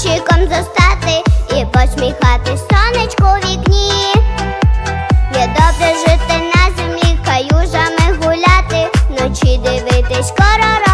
хлопчиком зостати і посміхати сонечку в вікні. Є добре жити на землі, каюжами гуляти, ночі дивитись корора.